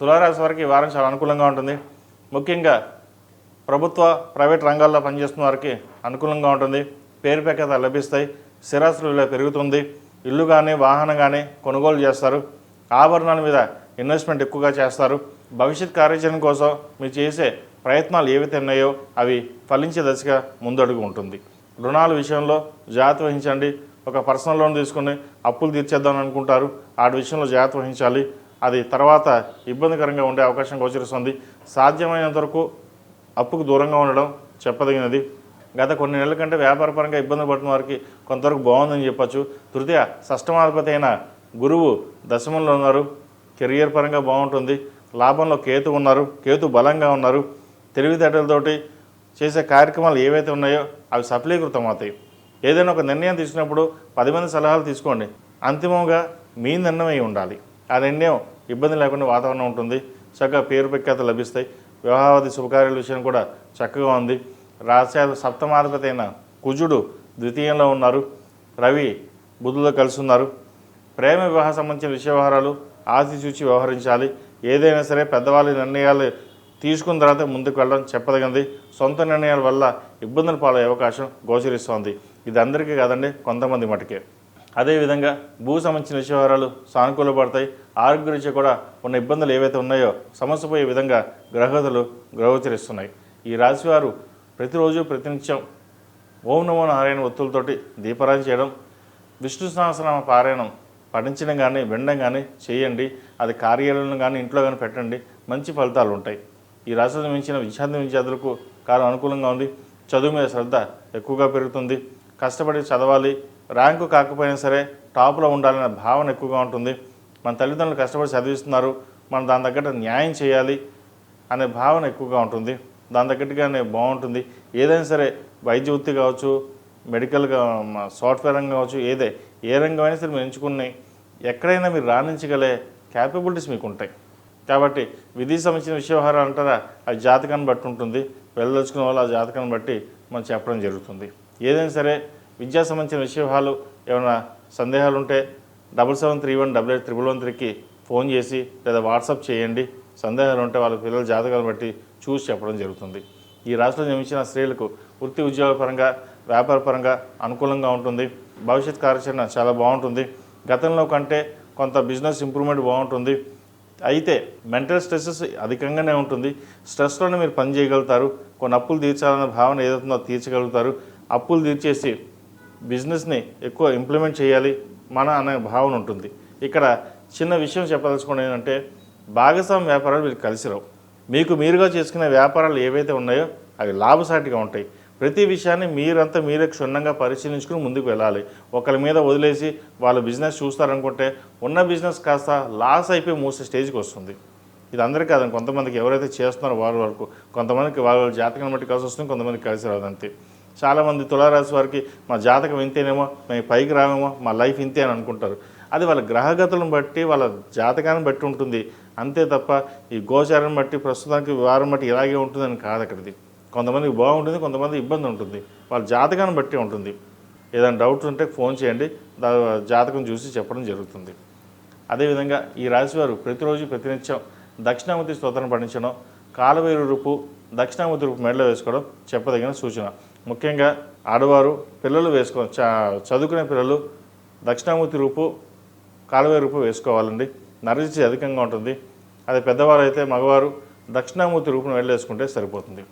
తులారాశి వారికి ఈ వారం చాలా అనుకూలంగా ఉంటుంది. ముఖ్యంగా ప్రభుత్వ ప్రైవేట్ రంగాల్లో పనిచేస్తున్న వారికి అనుకూలంగా ఉంటుంది. పేరు ప్రఖ్యాత లభిస్తాయి. స్థిరాస్తుల విలువ పెరుగుతుంది. ఇల్లు కానీ వాహనం కానీ కొనుగోలు చేస్తారు. ఆభరణాల మీద ఇన్వెస్ట్మెంట్ ఎక్కువగా చేస్తారు. భవిష్యత్ కార్యాచరణ కోసం మీరు చేసే ప్రయత్నాలు ఏవైతే ఉన్నాయో అవి ఫలించే దశగా ముందడుగు ఉంటుంది. రుణాల విషయంలో జాగ్రత్త వహించండి. ఒక పర్సనల్ లోన్ తీసుకుని అప్పులు తీర్చేద్దాం అనుకుంటారు. ఆ విషయంలో జాగ్రత్త వహించాలి. అది తర్వాత ఇబ్బందికరంగా ఉండే అవకాశం గోచరిస్తుంది. సాధ్యమైనంత వరకు అప్పుకు దూరంగా ఉండడం చెప్పదగినది. గత కొన్ని నెలల కంటే వ్యాపారపరంగా ఇబ్బంది పడుతున్న వారికి కొంతవరకు బాగుందని చెప్పచ్చు. తృతీయ షష్టమాధిపతి అయిన గురువు దశమంలో ఉన్నారు. కెరియర్ పరంగా బాగుంటుంది. లాభంలో కేతు ఉన్నారు. కేతు బలంగా ఉన్నారు. తెలివితేటలతోటి చేసే కార్యక్రమాలు ఏవైతే ఉన్నాయో అవి సఫలీకృతం అవుతాయి. ఏదైనా ఒక నిర్ణయం తీసుకున్నప్పుడు పది మంది సలహాలు తీసుకోండి. అంతిమంగా మీ నిర్ణయం అయి ఉండాలి. ఆ నిర్ణయం ఇబ్బంది లేకుండా వాతావరణం ఉంటుంది. చక్కగా పేరు ప్రఖ్యాత లభిస్తాయి. వివాహాది శుభకార్యాల విషయం కూడా చక్కగా ఉంది. రాశ్యాలు సప్తమాధిపతి అయిన కుజుడు ద్వితీయంలో ఉన్నారు. రవి బుధులతో కలిసి ఉన్నారు ప్రేమ వివాహ సంబంధించిన విషయ వ్యవహారాలు ఆచి చూచి వ్యవహరించాలి. ఏదైనా సరే పెద్దవాళ్ళ నిర్ణయాలు తీసుకున్న తర్వాత ముందుకు వెళ్ళడం చెప్పదగింది. సొంత నిర్ణయాల వల్ల ఇబ్బందులు పాలయ్యే అవకాశం గోచరిస్తోంది. ఇది అందరికీ కాదండి కొంతమంది మటుకే. అదేవిధంగా భూ సంబంధించిన విషయ సానుకూల సానుకూలపడతాయి. ఆరోగ్య రీత్యా కూడా ఉన్న ఇబ్బందులు ఏవైతే ఉన్నాయో సమస్యపోయే విధంగా గ్రహగతులు గ్రహోచరిస్తున్నాయి. ఈ రాశివారు ప్రతిరోజు ప్రతినిత్యం ఓం నమో నారాయణ ఒత్తులతోటి దీపారాయణ చేయడం విష్ణు సహస్రనామ పారాయణం పఠించడం కానీ వినడం కానీ చేయండి. అది కార్యాలయంలో కానీ ఇంట్లో కానీ పెట్టండి. మంచి ఫలితాలు ఉంటాయి. ఈ రాశిని మించిన విద్యార్థి విద్యార్థులకు కాలం అనుకూలంగా ఉంది. చదువు మీద శ్రద్ధ ఎక్కువగా పెరుగుతుంది. కష్టపడి చదవాలి. ర్యాంకు కాకపోయినా సరే టాప్లో ఉండాలనే భావన ఎక్కువగా ఉంటుంది. మన తల్లిదండ్రులు కష్టపడి చదివిస్తున్నారు. మనం దాని తగ్గట్టు న్యాయం చేయాలి అనే భావన ఎక్కువగా ఉంటుంది. దాని తగ్గట్టుగానే బాగుంటుంది. ఏదైనా సరే వైద్య వృత్తి కావచ్చు మెడికల్గా సాఫ్ట్వేర్ రంగం కావచ్చు ఏదే ఏ రంగం అయినా సరే మీరు ఎంచుకుని ఎక్కడైనా మీరు రాణించగలే క్యాపబిలిటీస్ మీకు ఉంటాయి కాబట్టి విధి సంబంధించిన విషయవహారాలు అంటారా అది జాతకాన్ని బట్టి ఉంటుంది. వెళ్ళదలుచుకున్న వాళ్ళు ఆ జాతకాన్ని బట్టి మనం చెప్పడం జరుగుతుంది. ఏదైనా సరే విద్యా సంబంధించిన విషయాలు ఏమైనా సందేహాలు ఉంటే double seven three one double eight triple one త్రీకి ఫోన్ చేసి లేదా వాట్సాప్ చేయండి. సందేహాలు ఉంటే వాళ్ళ పిల్లల జాతకాలను బట్టి చూసి చెప్పడం జరుగుతుంది. ఈ రాష్ట్రంలో జన్మించిన స్త్రీలకు వృత్తి ఉద్యోగ పరంగా వ్యాపార పరంగా అనుకూలంగా ఉంటుంది. భవిష్యత్ కార్యాచరణ చాలా బాగుంటుంది. గతంలో కంటే కొంత బిజినెస్ ఇంప్రూవ్మెంట్ బాగుంటుంది. అయితే మెంటల్ స్ట్రెస్సెస్ అధికంగానే ఉంటుంది. స్ట్రెస్లోనే మీరు పని చేయగలుగుతారు. కొన్ని అప్పులు తీర్చాలన్న భావన ఏదైతుందో తీర్చగలుగుతారు. అప్పులు తీర్చేసి బిజినెస్ని ఎక్కువ ఇంప్లిమెంట్ చేయాలి మన అనే భావన ఉంటుంది. ఇక్కడ చిన్న విషయం చెప్పదలుచుకోండి ఏంటంటే భాగస్వామ్య వ్యాపారాలు మీరు కలిసి రావు. మీకు మీరుగా చేసుకునే వ్యాపారాలు ఏవైతే ఉన్నాయో అవి లాభసాటిగా ఉంటాయి. ప్రతి విషయాన్ని మీరంతా మీరే క్షుణ్ణంగా పరిశీలించుకుని ముందుకు వెళ్ళాలి. ఒకరి మీద వదిలేసి వాళ్ళు బిజినెస్ చూస్తారనుకుంటే ఉన్న బిజినెస్ కాస్త లాస్ అయిపోయి మూసే స్టేజ్కి వస్తుంది. ఇది అందరికీ కాదండి కొంతమందికి ఎవరైతే చేస్తున్నారో వాళ్ళ వరకు కొంతమందికి వాళ్ళ జాతకాన్ని బట్టి కలిసి వస్తుంది కొంతమందికి కలిసి రాదు అంతే చాలామంది తులారాశి వారికి మా జాతకం ఇంతేనేమో మేము పైకి రామేమో మా లైఫ్ ఇంతే అని అనుకుంటారు. అది వాళ్ళ గ్రహగతులను బట్టి వాళ్ళ జాతకాన్ని బట్టి ఉంటుంది. అంతే తప్ప ఈ గోచారం బట్టి ప్రస్తుతానికి వారం బట్టి ఇలాగే ఉంటుందని కాదు అక్కడిది. కొంతమందికి బాగుంటుంది కొంతమంది ఇబ్బంది ఉంటుంది. వాళ్ళ జాతకాన్ని బట్టి ఉంటుంది. ఏదైనా డౌట్స్ ఉంటే ఫోన్ చేయండి. జాతకం చూసి చెప్పడం జరుగుతుంది. అదేవిధంగా ఈ రాశివారు ప్రతిరోజు ప్రతినిత్యం దక్షిణామూర్తి స్తోత్రం పఠించడం కాలవేరు రూపు దక్షిణామూర్తి రూపు మెడలో వేసుకోవడం చెప్పదగిన సూచన. ముఖ్యంగా ఆడవారు పిల్లలు వేసుకో చ- చదువుకునే పిల్లలు దక్షిణామూర్తి రూపు కాలువ రూపు వేసుకోవాలండి. నరజిచి అధికంగా ఉంటుంది. అదే పెద్దవారు అయితే మగవారు దక్షిణామూర్తి రూపును వెళ్ళేసుకుంటే సరిపోతుంది.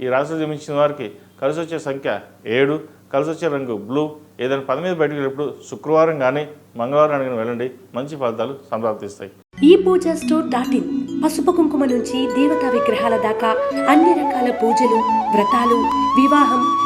ఈ రాశులు జన్మించిన వారికి కలిసి వచ్చే సంఖ్య ఏడు కలిసి వచ్చే రంగు బ్లూ. ఏదైనా పని మీద బయటకు వెళ్ళినప్పుడు శుక్రవారం కానీ మంగళవారం అడిగిన వెళ్ళండి. మంచి ఫలితాలు సంప్రాప్తిస్తాయి. ఈ పూజ స్టోర్ డాట్ ఇన్ పసుపు కుంకుమ నుంచి దేవతా విగ్రహాల దాకా అన్ని రకాల పూజలు వ్రతాలు వివాహం